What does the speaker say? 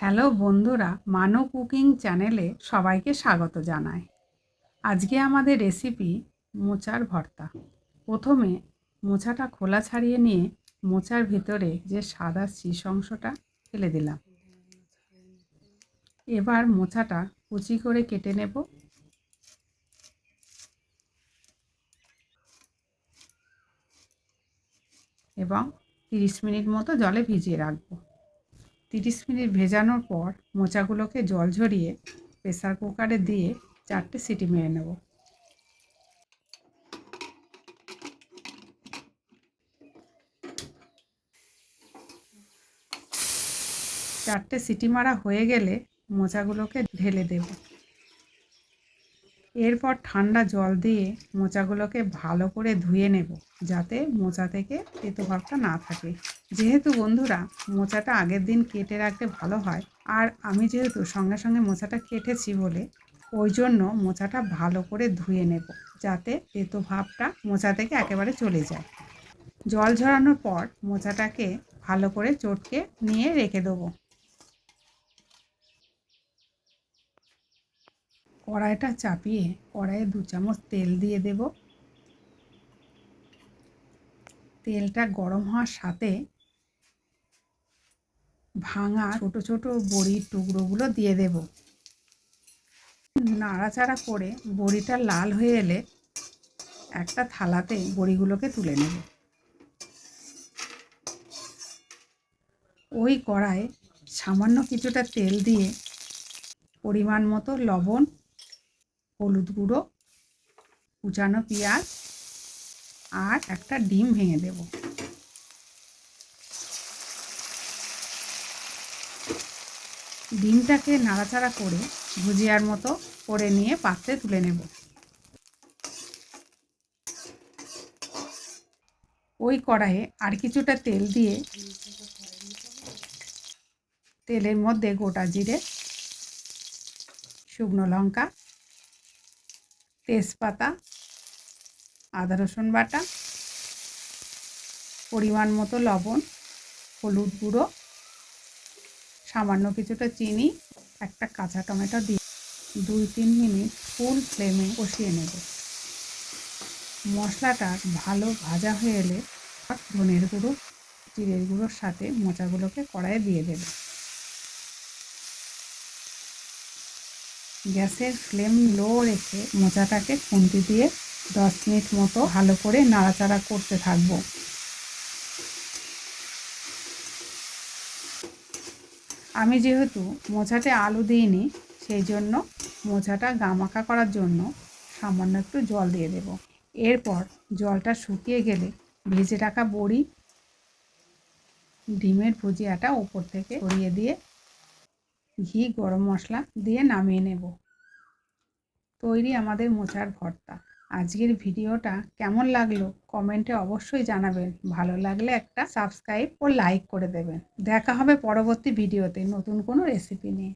Hello বন্ধুরা মানো cooking চ্যানেলে সবাইকে স্বাগত জানাই। আজকে আমাদের রেসিপি মোচার ভর্তা। প্রথমে মোচাটা খোলা ছাড়িয়ে নিয়ে মোচার ভিতরে যে সাদা শীষ অংশটা ফেলে দিলাম। এবার মোচাটা কুচি করে কেটে নেব। এবং তিরিশ মিনিট মতো জলে ভিজিয়ে রাখব। তিরিশ মিনিট ভেজানোর পর মোচাগুলোকে জল ঝরিয়ে প্রেসার কুকারে দিয়ে চারটে সিটি মেরে নেব। চারটে সিটি মারা হয়ে গেলে মোচাগুলোকে ঢেলে দেব। এরপর ঠান্ডা জল দিয়ে মোচাগুলোকে ভালো করে ধুয়ে নেব, যাতে মোচা থেকে তেতো ভাবটা না থাকে। যেহেতু বন্ধুরা, মোচাটা আগের দিন কেটে রাখতে ভালো হয়, আর আমি যেহেতু সঙ্গে সঙ্গে মোচাটা কেটেছি বলে, ওই জন্য মোচাটা ভালো করে ধুয়ে নেব, যাতে তেতো ভাবটা মোচা থেকে একেবারে চলে যায়। জল ঝরানোর পর মোচাটাকে ভালো করে চটকে নিয়ে রেখে দেবো। কড়াইটা চাপিয়ে কড়াইয়ে দু চামচ তেল দিয়ে দেব। তেলটা গরম হওয়ার সাথে ভাঙা ছোট ছোট বড়ির টুকরোগুলো দিয়ে দেব। নাড়াচাড়া করে বড়িটা লাল হয়ে এলে একটা থালাতে বড়িগুলোকে তুলে নেব। ওই কড়ায় সামান্য কিছুটা তেল দিয়ে পরিমাণ মতো লবণ হলুদ গুঁড়ো, কুচানো পেঁয়াজ আর একটা ডিম ভেঙে দেব। ডিমটাকে নাড়াচাড়া করে ভুজিয়ার মতো করে নিয়ে পাত্রে তুলে নেব। ওই কড়াইয়ে আর কিছুটা তেল দিয়ে তেলের মধ্যে গোটা জিরে, শুকনো লঙ্কা তেজপাতা, আদা রসুন বাটা, পরিমাণ মতো লবণ, হলুদ গুঁড়ো, সামান্য কিছুটা চিনি, একটা কাঁচা টমেটো দিয়ে দুই তিন মিনিট ফুল ফ্লেমে কষিয়ে নেব। মশলাটা ভালো ভাজা হয়ে এলে ধনের গুঁড়ো, জিরের গুঁড়োর সাথে মোচাগুলোকে কড়াইয়ে দিয়ে দেবে। গ্যাসের ফ্লেম লো রেখে মোচাটাকে খুন্তি দিয়ে দশ মিনিট মতো ভালো করে নাড়াচাড়া করতে থাকব। আমি যেহেতু মোচাতে আলু দিইনি, সেই জন্য মোচাটা গামাকা করার জন্য সামান্য একটু জল দিয়ে দেব। এরপর জলটা শুকিয়ে গেলে ভেজে রাখা বড়ি, ডিমের ভুজিয়াটা ওপর থেকে ছড়িয়ে দিয়ে ঘি, গরম মশলা দিয়ে নামিয়ে নেব। তৈরি আমাদের মোচার ভর্তা। আজকের ভিডিওটা কেমন লাগল কমেন্টে অবশ্যই জানাবেন। ভালো লাগলে একটা সাবস্ক্রাইব ও লাইক করে দেবেন। দেখা হবে পরবর্তী ভিডিওতে নতুন কোনো রেসিপি নিয়ে।